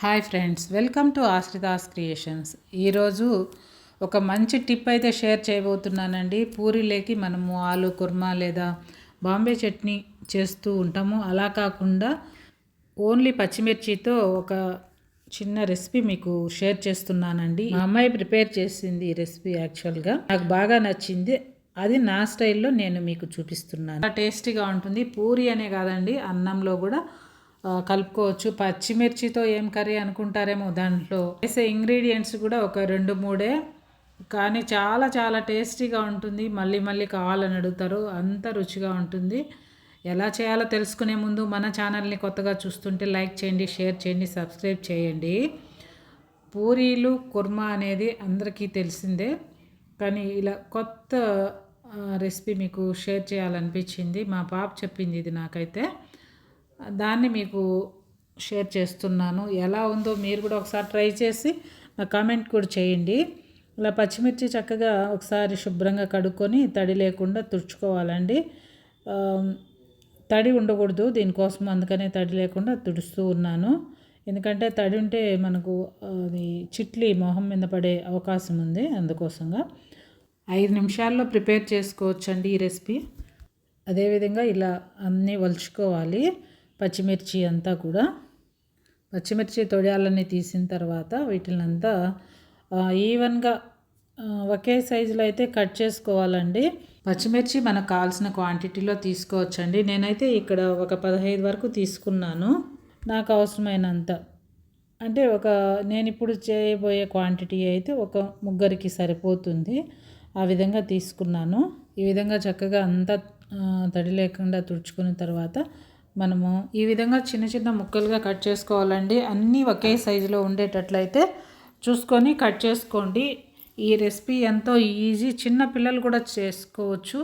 Hi friends welcome to Ashritha's creations. ఈరోజు ఒక మంచి టిప్ అయితే షేర్ చేయబోతున్నానండి. పూరీలేకి మనము ఆలు కుర్మా లేదా బాంబే చట్నీ చేస్తూ ఉంటాము. అలా కాకుండా ఓన్లీ పచ్చిమిర్చితో ఒక చిన్న రెసిపీ మీకు షేర్ చేస్తున్నానండి. మా అమ్మాయి ప్రిపేర్ చేసింది ఈ రెసిపీ యాక్చువల్గా. నాకు బాగా నచ్చింది. అది నా స్టైల్లో నేను మీకు చూపిస్తున్నాను. టేస్టీగా ఉంటుంది. పూరి అనే కాదండి అన్నంలో కూడా కలుపుకోవచ్చు. పచ్చిమిర్చితో ఏం కర్రీ అనుకుంటారేమో దాంట్లో. వేసే ఇంగ్రీడియంట్స్ కూడా ఒక రెండు మూడే. కానీ చాలా చాలా టేస్టీగా ఉంటుంది. మళ్ళీ మళ్ళీ కావాలని అడుగుతారు. అంత రుచిగా ఉంటుంది. ఎలా చేయాలో తెలుసుకునే ముందు మన ఛానల్ని కొత్తగా చూస్తుంటే లైక్ చేయండి షేర్ చేయండి సబ్స్క్రైబ్ చేయండి. పూరీలు కుర్మా అనేది అందరికీ తెలిసిందే. కానీ ఇలా కొత్త రెసిపీ మీకు షేర్ చేయాలనిపించింది. మా పాప చెప్పింది ఇది నాకైతే. దాన్ని మీకు షేర్ చేస్తున్నాను. ఎలా ఉందో మీరు కూడా ఒకసారి ట్రై చేసి నా కామెంట్ కూడా చేయండి. ఇలా పచ్చిమిర్చి చక్కగా ఒకసారి శుభ్రంగా కడుక్కొని తడి లేకుండా తుడుచుకోవాలండి. తడి ఉండకూడదు దీనికోసం అందుకనే తడి లేకుండా తుడుస్తూ ఉన్నాను. ఎందుకంటే తడి ఉంటే మనకు అది చిట్లి మొహం మీద పడే అవకాశం ఉంది అందుకోసంగా. ఐదు నిమిషాల్లో ప్రిపేర్ చేసుకోవచ్చండి ఈ రెసిపీ. అదేవిధంగా ఇలా అన్నీ వలుచుకోవాలి. పచ్చిమిర్చి అంతా కూడా. పచ్చిమిర్చి తొడియాలన్నీ తీసిన తర్వాత వీటినంతా అంతా ఈవెన్గా ఒకే సైజులో అయితే కట్ చేసుకోవాలండి. పచ్చిమిర్చి మనకు కావాల్సిన క్వాంటిటీలో తీసుకోవచ్చండి. నేనైతే ఇక్కడ ఒక పదహైదు వరకు తీసుకున్నాను. నాకు అవసరమైనంత. అంటే ఒక నేను ఇప్పుడు చేయబోయే క్వాంటిటీ అయితే ఒక ముగ్గురికి సరిపోతుంది. ఆ విధంగా తీసుకున్నాను. ఈ విధంగా చక్కగా అంతా తడి లేకుండా తుడుచుకున్న తర్వాత మనము ఈ విధంగా చిన్న చిన్న ముక్కలుగా కట్ చేసుకోవాలండి. అన్నీ ఒకే సైజులో ఉండేటట్లయితే చూసుకొని కట్ చేసుకోండి. ఈ రెసిపీ ఎంతో ఈజీ. చిన్న పిల్లలు కూడా చేసుకోవచ్చు.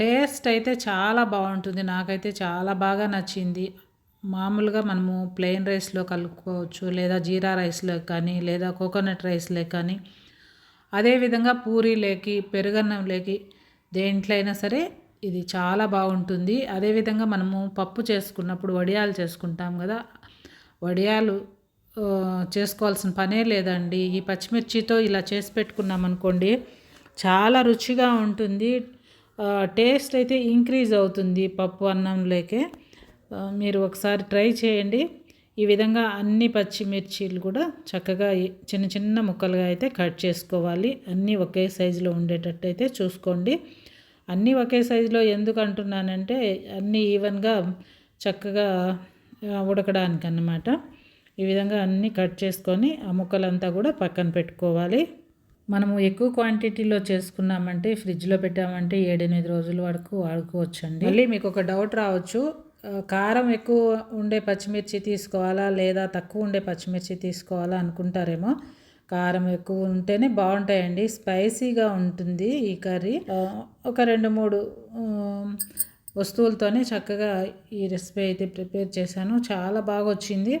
టేస్ట్ అయితే చాలా బాగుంటుంది. నాకైతే చాలా బాగా నచ్చింది. మామూలుగా మనము ప్లెయిన్ రైస్లో కలుపుకోవచ్చు లేదా జీరా రైస్లో కానీ లేదా కోకోనట్ రైస్లో కానీ. అదేవిధంగా పూరీలేకి పెరుగన్నంలోకి దేంట్లో అయినా సరే ఇది చాలా బాగుంటుంది. అదేవిధంగా మనము పప్పు చేసుకున్నప్పుడు వడియాలు చేసుకుంటాం కదా. వడియాలు చేసుకోవాల్సిన పనే లేదండి. ఈ పచ్చిమిర్చితో ఇలా చేసి పెట్టుకున్నాం అనుకోండి చాలా రుచిగా ఉంటుంది. టేస్ట్ అయితే ఇంక్రీజ్ అవుతుంది పప్పు అన్నంలోకే మీరు ఒకసారి ట్రై చేయండి. ఈ విధంగా అన్ని పచ్చిమిర్చీలు కూడా చక్కగా చిన్న చిన్న ముక్కలుగా అయితే కట్ చేసుకోవాలి. అన్నీ ఒకే సైజులో ఉండేటట్టు అయితే చూసుకోండి. అన్నీ ఒకే సైజులో ఎందుకు అంటున్నానంటే అన్నీ ఈవెన్గా చక్కగా ఉడకడానికి అన్నమాట ఈ విధంగా అన్నీ కట్ చేసుకొని ఆ ముక్కలంతా కూడా పక్కన పెట్టుకోవాలి. మనము ఎక్కువ క్వాంటిటీలో చేసుకున్నామంటే ఫ్రిడ్జ్లో పెట్టామంటే ఏడెనిమిది రోజుల వరకు వాడుకోవచ్చండి మళ్ళీ మీకు ఒక డౌట్ రావచ్చు కారం ఎక్కువ ఉండే పచ్చిమిర్చి తీసుకోవాలా లేదా తక్కువ ఉండే పచ్చిమిర్చి తీసుకోవాలా అనుకుంటారేమో. కారం ఎక్కువ ఉంటేనే బాగుంటాయండి. స్పైసీగా ఉంటుంది ఈ కర్రీ. ఒక రెండు మూడు వస్తువులతోనే చక్కగా ఈ రెసిపీ అయితే ప్రిపేర్ చేశాను. చాలా బాగా వచ్చింది.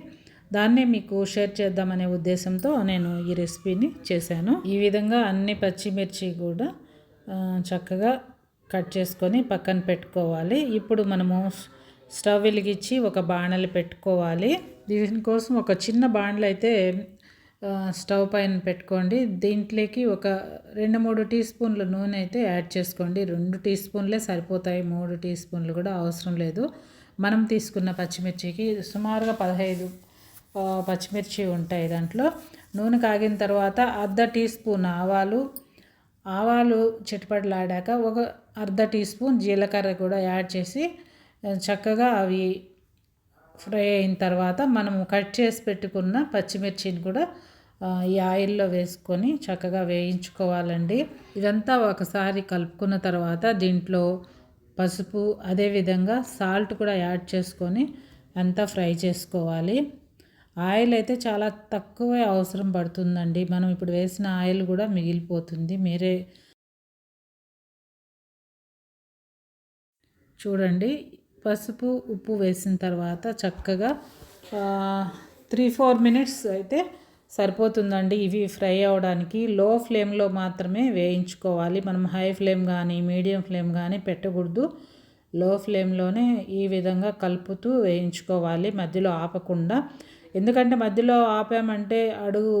దాన్నే మీకు షేర్ చేద్దామనే ఉద్దేశంతో నేను ఈ రెసిపీని చేశాను. ఈ విధంగా అన్ని పచ్చిమిర్చి కూడా చక్కగా కట్ చేసుకొని పక్కన పెట్టుకోవాలి. ఇప్పుడు మనము స్టవ్ వెలిగించి ఒక బాణలి పెట్టుకోవాలి. దీనికోసం ఒక చిన్న బాణలు అయితే స్టవ్ పైన పెట్టుకోండి. దీంట్లోకి ఒక రెండు మూడు టీ స్పూన్ల నూనె అయితే యాడ్ చేసుకోండి. రెండు టీ స్పూన్లే సరిపోతాయి. మూడు టీ స్పూన్లు కూడా అవసరం లేదు. మనం తీసుకున్న పచ్చిమిర్చికి సుమారుగా పదహైదు పచ్చిమిర్చి ఉంటాయి దాంట్లో. నూనె కాగిన తర్వాత అర్ధ టీ స్పూన్ ఆవాలు. ఆవాలు చిటపటలాడాక ఒక అర్ధ టీ స్పూన్ జీలకర్ర కూడా యాడ్ చేసి చక్కగా అవి ఫ్రై అయిన తర్వాత మనము కట్ చేసి పెట్టుకున్న పచ్చిమిర్చిని కూడా ఈ ఆయిల్లో వేసుకొని చక్కగా వేయించుకోవాలండి. ఇదంతా ఒకసారి కలుపుకున్న తర్వాత దీంట్లో పసుపు అదేవిధంగా సాల్ట్ కూడా యాడ్ చేసుకొని అంతా ఫ్రై చేసుకోవాలి. ఆయిల్ అయితే చాలా తక్కువే అవసరం పడుతుందండి. మనం ఇప్పుడు వేసిన ఆయిల్ కూడా మిగిలిపోతుంది. మీరే చూడండి. పసుపు ఉప్పు వేసిన తర్వాత చక్కగా త్రీ ఫోర్ మినిట్స్ అయితే సరిపోతుందండి. ఇవి ఫ్రై అవ్వడానికి లో ఫ్లేమ్లో మాత్రమే వేయించుకోవాలి. మనం హై ఫ్లేమ్ కానీ మీడియం ఫ్లేమ్ కానీ పెట్టకూడదు. లో ఫ్లేమ్లోనే ఈ విధంగా కలుపుతూ వేయించుకోవాలి. మధ్యలో ఆపకుండా. ఎందుకంటే మధ్యలో ఆపామంటే అడుగు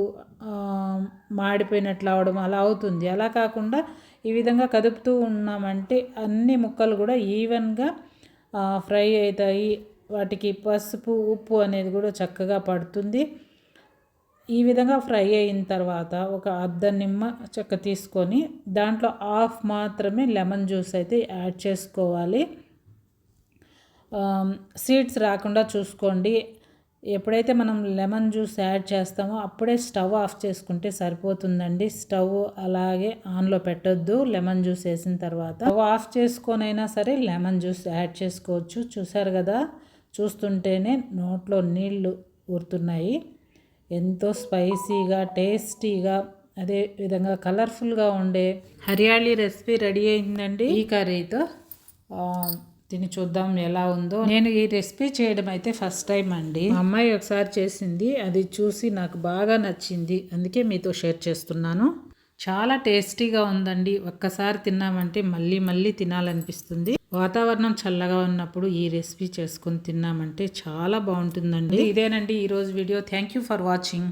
మాడిపోయినట్లు అవడం అలా అవుతుంది. అలా కాకుండా ఈ విధంగా కదుపుతూ ఉన్నామంటే అన్ని ముక్కలు కూడా ఈవెన్గా ఫ్రై అవుతాయి. వాటికి పసుపు ఉప్పు అనేది కూడా చక్కగా పడుతుంది. ఈ విధంగా ఫ్రై అయిన తర్వాత ఒక అర్ధ నిమ్మ చెక్క తీసుకొని దాంట్లో హాఫ్ మాత్రమే లెమన్ జ్యూస్ అయితే యాడ్ చేసుకోవాలి. సీడ్స్ రాకుండా చూసుకోండి. ఎప్పుడైతే మనం లెమన్ జ్యూస్ యాడ్ చేస్తామో అప్పుడే స్టవ్ ఆఫ్ చేసుకుంటే సరిపోతుందండి. స్టవ్ అలాగే ఆన్లో పెట్టొద్దు. లెమన్ జ్యూస్ వేసిన తర్వాత స్టవ్ ఆఫ్ చేసుకొనైనా సరే లెమన్ జ్యూస్ యాడ్ చేసుకోవచ్చు. చూసారు కదా? చూస్తుంటేనే నోట్లో నీళ్ళు ఊరుతున్నాయి. ఎంతో స్పైసీగా టేస్టీగా అదే విధంగా కలర్ఫుల్గా ఉండే హరియాళీ రెసిపీ రెడీ అయిందండి. ఈ కర్రీతో తిని చూద్దాం ఎలా ఉందో. నేను ఈ రెసిపీ చేయడం అయితే ఫస్ట్ టైం అండి. మా అమ్మాయి ఒకసారి చేసింది అది చూసి నాకు బాగా నచ్చింది. అందుకే మీతో షేర్ చేస్తున్నాను. చాలా టేస్టీగా ఉందండి. ఒక్కసారి తిన్నామంటే మళ్ళీ మళ్ళీ తినాలనిపిస్తుంది. వాతావరణం చల్లగా ఉన్నప్పుడు ఈ రెసిపీ చేసుకొని తిన్నామంటే చాలా బాగుంటుందండి. ఇదేనండి ఈరోజు video. Thank you for watching.